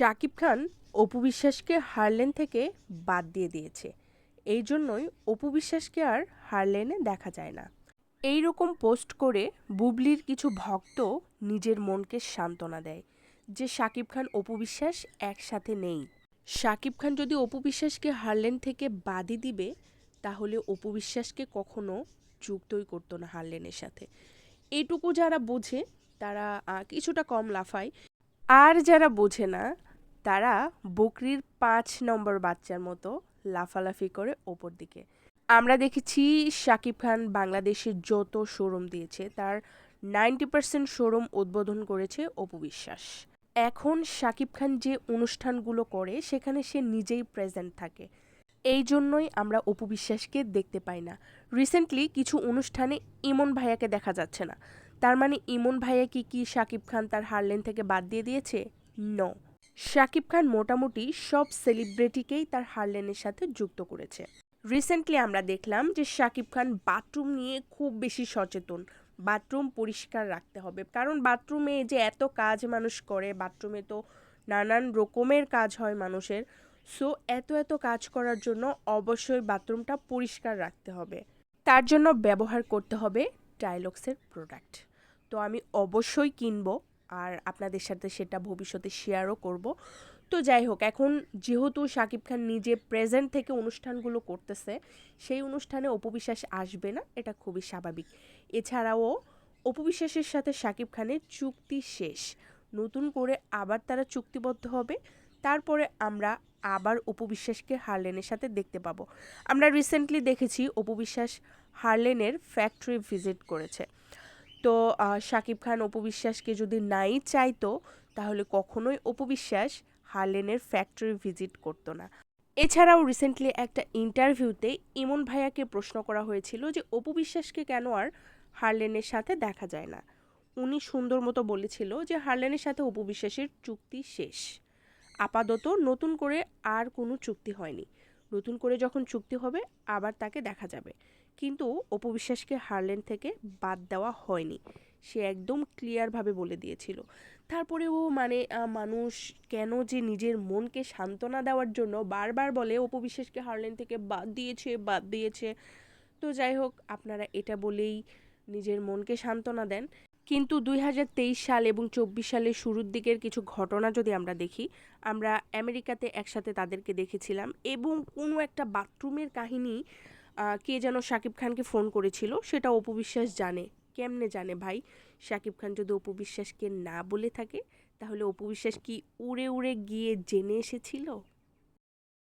শাকিব খান অপু বিশ্বাসকে হারলেন থেকে বাদ দিয়ে দিয়েছে। এই জন্যই অপু বিশ্বাসকে আর হারলেনে দেখা যায় না। এই রকম পোস্ট করে বুবলির কিছু ভক্ত নিজের মনকে সান্ত্বনা দেয় যে শাকিব খান, অপু বিশ্বাস একসাথে নেই। শাকিব খান যদি অপু বিশ্বাসকে হারলেন থেকে বাদই দিবে, তাহলে অপু বিশ্বাসকে কখনো যুক্তই করতো না হারলেনের সাথে। এইটুকু যারা বোঝে, তারা কিছুটা কম লাফায়। আর যারা বোঝে না তারা বকরির পাঁচ নম্বর বাচ্চার মতো লাফালাফি করে ওপর দিকে। আমরা দেখেছি শাকিব খান বাংলাদেশের যত শোরুম দিয়েছে, তার নাইনটি পার্সেন্ট শোরুম উদ্বোধন করেছে অপু বিশ্বাস। এখন শাকিব খান যে অনুষ্ঠানগুলো করে, সেখানে সে নিজেই প্রেজেন্ট থাকে। এই জন্যই আমরা অপু বিশ্বাসকে দেখতে পাই না। রিসেন্টলি কিছু অনুষ্ঠানে ইমন ভাইয়াকে দেখা যাচ্ছে না। তার মানে ইমন ভাইয়া কি কি শাকিব খান তার হারলেন থেকে বাদ দিয়ে দিয়েছে? ন শাকিব খান মোটামুটি সব সেলিব্রিটিকেই তার হারলেনের সাথে যুক্ত করেছে। রিসেন্টলি আমরা দেখলাম যে শাকিব খান বাথরুম নিয়ে খুব বেশি সচেতন। বাথরুম পরিষ্কার রাখতে হবে। কারণ বাথরুমে যে এত কাজ মানুষ করে বাথরুমে তো নানান রকমের কাজ হয় মানুষের। সো এত এত কাজ করার জন্য অবশ্যই বাথরুমটা পরিষ্কার রাখতে হবে। তার জন্য ব্যবহার করতে হবে টাইলক্সের প্রোডাক্ট তো আমি অবশ্যই কিনবো। আর আপনাদের সাথে সেটা ভবিষ্যতে শেয়ারও করব। তো যাই হোক, এখন যেহেতু শাকিব খান নিজে প্রেজেন্ট থেকে অনুষ্ঠানগুলো করতেছে, সেই অনুষ্ঠানে অপবিশ্বাস আসবে না, এটা খুবই স্বাভাবিক। এছাড়াও অপবিশ্বাসের সাথে শাকিব খানের চুক্তি শেষ। নতুন করে আবার তারা চুক্তিবদ্ধ হবে, তারপরে আমরা আবার অপবিশ্বাসকে হারলেনের সাথে দেখতে পাবো। আমরা রিসেন্টলি দেখেছি অপবিশ্বাস হারলেনের ফ্যাক্টরি ভিজিট করেছে। তো শাকিব খান অপবিশ্বাসকে যদি নাই চাইতো, তাহলে কখনোই অপবিশ্বাস হারলেনের ফ্যাক্টরি ভিজিট করতো না। এছাড়াও রিসেন্টলি একটা ইন্টারভিউতে ইমন ভাইয়াকে প্রশ্ন করা হয়েছিল যে, অপবিশ্বাসকে কেন আর হারলেনের সাথে দেখা যায় না? উনি সুন্দর মতো বলেছিল যে হারলেনের সাথে অপবিশ্বাসের চুক্তি শেষ। আপাতত নতুন করে আর কোনো চুক্তি হয়নি। নতুন করে যখন চুক্তি হবে, আবার তাকে দেখা যাবে। কিন্তু অপবিশ্বাসকে হারলেন থেকে বাদ দেওয়া হয়নি। সে একদম ক্লিয়ারভাবে বলে দিয়েছিল। তারপরেও মানে মানুষ কেন যে নিজের মনকে সান্ত্বনা দেওয়ার জন্য বারবার বলে অপবিশ্বাসকে হারলেন থেকে বাদ দিয়েছে বাদ দিয়েছে। তো যাই হোক, আপনারা এটা বলেই নিজের মনকে সান্ত্বনা দেন। কিন্তু দুই হাজার তেইশ সাল এবং চব্বিশ সালের শুরুর দিকের কিছু ঘটনা যদি আমরা দেখি, আমরা আমেরিকাতে একসাথে তাদেরকে দেখেছিলাম এবং কোনো একটা বাথরুমের কাহিনী কে যেন শাকিব খানকে ফোন করেছিল, সেটা অপু বিশ্বাস জানে। কেমনে জানে ভাই? শাকিব খান যদি অপু বিশ্বাসকে না বলে থাকে, তাহলে অপু বিশ্বাস কি উড়ে উড়ে গিয়ে জেনে এসেছিল?